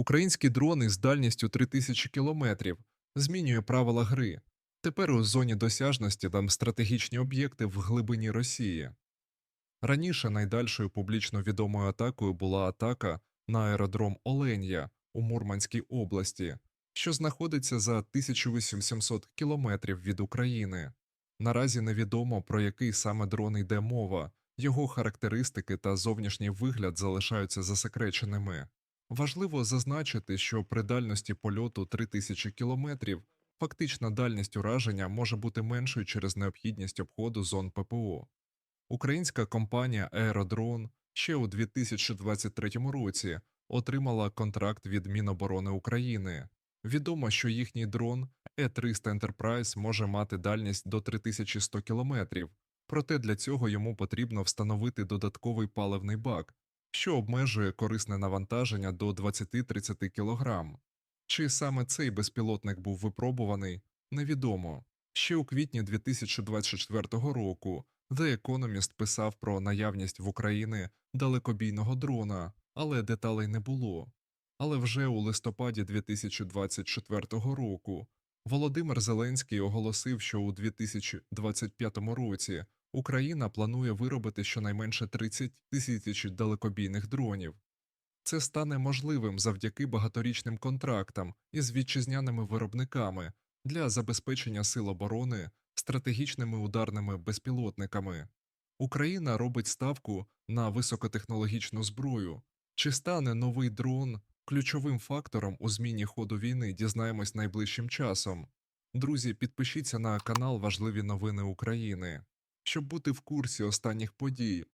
Українські дрони з дальністю 3000 кілометрів змінює правила гри. Тепер у зоні досяжності там стратегічні об'єкти в глибині Росії. Раніше найдальшою публічно відомою атакою була атака на аеродром Оленя у Мурманській області, що знаходиться за 1800 кілометрів від України. Наразі невідомо про який саме дрон йде мова, його характеристики та зовнішній вигляд залишаються засекреченими. Важливо зазначити, що при дальності польоту 3000 кілометрів фактична дальність ураження може бути меншою через необхідність обходу зон ППО. Українська компанія Аеродрон ще у 2023 році отримала контракт від Міноборони України. Відомо, що їхній дрон E300 Enterprise може мати дальність до 3100 кілометрів, проте для цього йому потрібно встановити додатковий паливний бак, що обмежує корисне навантаження до 20-30 кг. Чи саме цей безпілотник був випробуваний, невідомо. Ще у квітні 2024 року The Economist писав про наявність в Україні далекобійного дрона, але деталей не було. Але вже у листопаді 2024 року Володимир Зеленський оголосив, що у 2025 році Україна планує виробити щонайменше 30 тисяч далекобійних дронів. Це стане можливим завдяки багаторічним контрактам із вітчизняними виробниками для забезпечення сил оборони стратегічними ударними безпілотниками. Україна робить ставку на високотехнологічну зброю. Чи стане новий дрон ключовим фактором у зміні ходу війни, дізнаємось найближчим часом. Друзі, підпишіться на канал Важливі новини України, щоб бути в курсі останніх подій